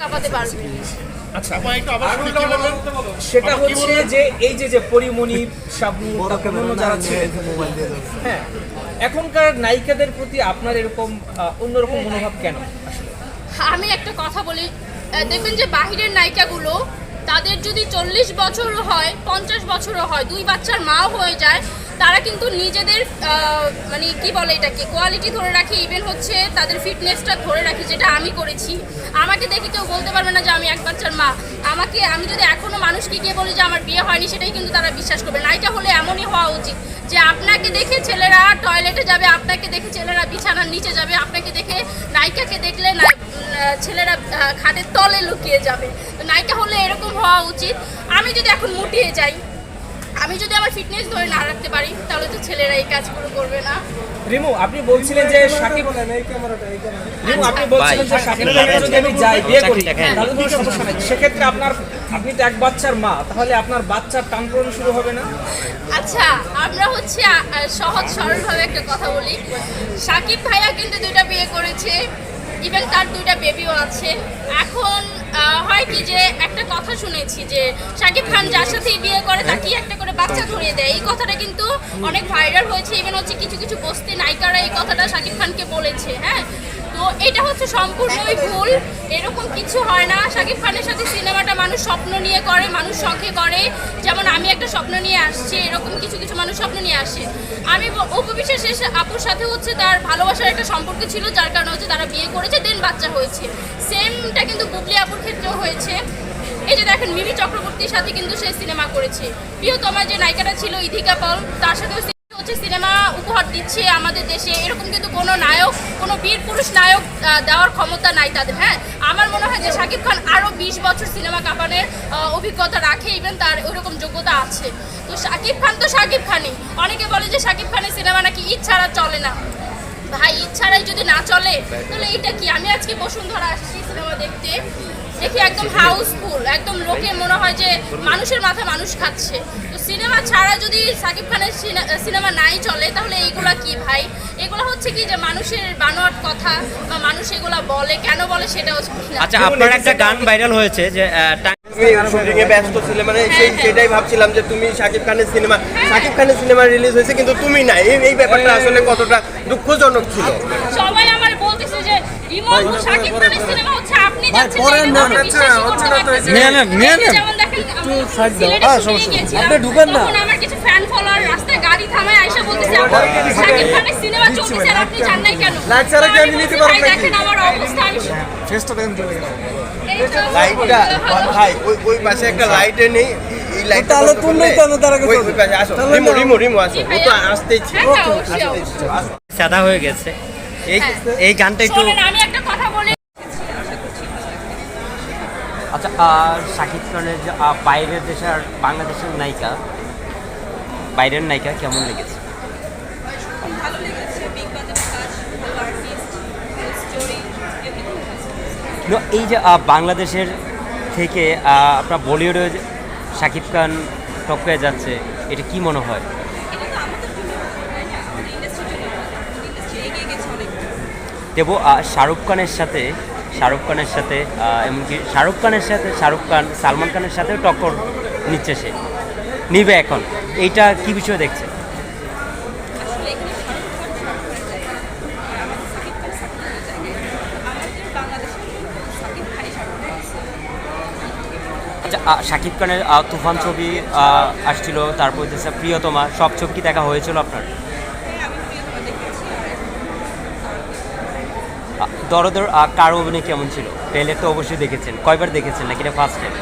কাঁপাতে পারবে। আচ্ছা সেটা হচ্ছে যে এই যে যে পরিমণি শাবনূর যারা ছিলেন হ্যাঁ এখনকার নায়িকাদের প্রতি আপনার এরকম আহ, অন্যরকম মনোভাব কেন? আমি একটা কথা বলি দেখবেন যে বাহিরের নায়িকাগুলো তাদের যদি চল্লিশ বছরও হয় পঞ্চাশ বছরও হয় দুই বাচ্চার মাও হয়ে যায় তারা কিন্তু নিজেদের মানে কি বলে এটাকে কোয়ালিটি ধরে রাখে ইভেন হচ্ছে তাদের ফিটনেসটা ধরে রাখে, যেটা আমি করেছি। আমাকে দেখে কেউ বলতে পারবে না যে আমি এক বাচ্চার মা। আমাকে, আমি যদি এখনও মানুষকে গিয়ে বলি যে আমার বিয়ে হয়নি, সেটাই কিন্তু তারা বিশ্বাস করবে নায়িকা হলে এমনই হওয়া উচিত যে আপনাকে দেখে ছেলেরা টয়লেটে যাবে, আপনাকে দেখে ছেলেরা বিছানার নিচে যাবে, আপনাকে দেখে নায়িকাকে দেখলে না ছেলেরা খাটের তলে লুকিয়ে যাবে। নায়িকা হলে এরকম হওয়া উচিত। আমি যদি এখন মুটিয়ে যাই আমি যদি আমার ফিটনেস ধরে না রাখতে পারি তাহলে তো ছেলেরা এই কাজগুলো করবে না। রিমু আপনি বলছিলেন যে সাকিব রিমু আপনি বলছিলেন যে সাকিব যদি আমি যাই বিয়ে করি তাহলে কোনো সমস্যা নেই। সেক্ষেত্রে আপনার আপনি তো এক বাচ্চার মা তাহলে আপনার বাচ্চার টানপ্রন শুরু হবে না? আচ্ছা আমরা হচ্ছে সহজ সরলভাবে একটা কথা বলি। সাকিব ভাইয়া কিন্তু দুইটা বিয়ে করেছে ইভেন তার দুইটা বেবিও আছে। এখন আহ, হয় কি যে শুনেছি যে শাকিব খান যার সাথেই বিয়ে করে, তাকেই একটা করে বাচ্চা ধরিয়ে দেয়। এই কথাটা কিন্তু অনেক ভাইরাল হয়েছে। ইভেন হচ্ছে কিছু কিছু বস্তি নায়িকারা এই কথাটা শাকিব খানকে বলেছে হ্যাঁ? তো এটা হচ্ছে সম্পূর্ণই ভুল। এরকম কিছু হয় না। শাকিব খানের সাথে সিনেমাটা মানুষ স্বপ্ন নিয়ে করে, মানুষ শখে করে। যেমন আমি একটা স্বপ্ন নিয়ে আসছি, এরকম কিছু কিছু মানুষ স্বপ্ন নিয়ে আসে। আমি অপু এসে আপুর সাথে হচ্ছে তার ভালোবাসার একটা সম্পর্ক ছিল, যার কারণে হচ্ছে তারা বিয়ে করেছে দেন বাচ্চা হয়েছে। সেমটা কিন্তু বুবলি আপুর ক্ষেত্রেও হয়েছে। এই যে দেখেন, মিমি চক্রবর্তীর সাথে কিন্তু সে সিনেমা করেছে। প্রিয়তমা যে নায়িকাটা ছিল ইধিকা পল, তার সাথেও হচ্ছে সিনেমা উপহার দিচ্ছে আমাদের দেশে। এরকম কিন্তু কোনো নায়ক, কোনো বীর পুরুষ নায়ক দেওয়ার ক্ষমতা নাই তাদের হ্যাঁ? আমার মনে হয় যে শাকিব খান আরও বিশ বছর সিনেমা কাঁপানের অভিজ্ঞতা রাখে ইভেন তার ওইরকম যোগ্যতা আছে। তো শাকিব খান তো শাকিব খানই। অনেকে বলে যে শাকিব খানের সিনেমা নাকি ছাড়া চলে না। ভাই ছাড়াই যদি না চলে, তাহলে এটা কি? আমি আজকে বসুন্ধরা আসছি সিনেমা দেখতে। দেখি একদম হাউসফুল একদম লোকে মনে হয় যে মানুষের মাথা মানুষ খাচ্ছে। তো সিনেমা ছাড়া যদি সাকিব খানের সিনেমা নাই চলে তাহলে এইগুলা কি ভাই? এগুলো হচ্ছে কি যে মানুষের বানোয়াট কথা বা মানুষ এগুলা বলে কেন বলে সেটা হচ্ছে আচ্ছা আপনার একটা গান ভাইরাল হয়েছে যে আহ, টাং- তুমি শুটিং এ ব্যস্ত ছিলে মানে সেই সেটাই ভাবছিলাম যে তুমি শাকিব খানের সিনেমা শাকিব খানের সিনেমা রিলিজ হয়েছে কিন্তু তুমি নাই এই এই ব্যাপারটা আসলে কতটা দুঃখজনক ছিল? সবাই আপনি সিলেটে হ্যাঁ, শুটিংয়ে সমস্যা নেই। গেছিলাম, আপনি ঢুকেন না। আমার কিছু ফ্যান ফলোয়ার রাস্তায় গাড়ি থামায় আইসা বলতেছে শাকিব খানের সিনেমা চলতেছে আর আপনি জান নাই কেন? লাইট ছাড়া তো কি আমি আমি নিতে বলছি, পারব ভাই, নাকি? দেখেন আমার অবস্থা আমি ফেসটা দেখেন চলে গেল লাইটটা ভাই ওই ওই পাশে একটা লাইটে নেই এই লাইটটা তাহলে বন্ধ তুললেই করলে- তো আমি তার আগে ওই পাশে আসো। তাহলে রিমু না। রিমু রিমু আসো। ও তো ভাইয়া। আসতেই ছিল হ্যাঁ, হ্যাঁ। সাদা হয়ে গেছে। এই হ্যাঁ। এই গানটা একটু আমি একটা কথা বলি। আচ্ছা আর শাকিব খানের যে বাইরের দেশের আর বাংলাদেশের নায়িকা বাইরের নায়িকা কেমন লেগেছে? ভালো লেগেছে বিগ কাজ আর্টিস্ট স্টোরি এই যে বাংলাদেশের থেকে আপনার বলিউডে শাকিব খান টপকে যাচ্ছে এটা কি মনে হয় এটা তো আমাদের জন্য ভালো, তাই না আমাদের ইন্ডাস্ট্রির জন্য ভালো। ইন্ডাস্ট্রি এগিয়ে গেছে অনেক দেবো। শাহরুখ খানের সাথে শাহরুখ খানের সাথে আহ, এমনকি শাহরুখ খানের সাথে শাহরুখ খান সালমান খানের সাথেও টক্কর নিচ্ছে সে। নিবে এখন। এইটা কি বিষয়ে দেখছে? খান আচ্ছা শাকিব খানের তুফান ছবি আহ, আসছিল তারপর হচ্ছে প্রিয়তমা সব ছবি কি দেখা হয়েছিল আপনার হ্যাঁ আমি প্রিয়তমা দেখেছি আর আহ, দরদর কার অভিনয় কেমন ছিল? ট্রেলার তো অবশ্যই দেখেছেন। কয়বার দেখেছেন নাকি এটা ফার্স্ট টাইম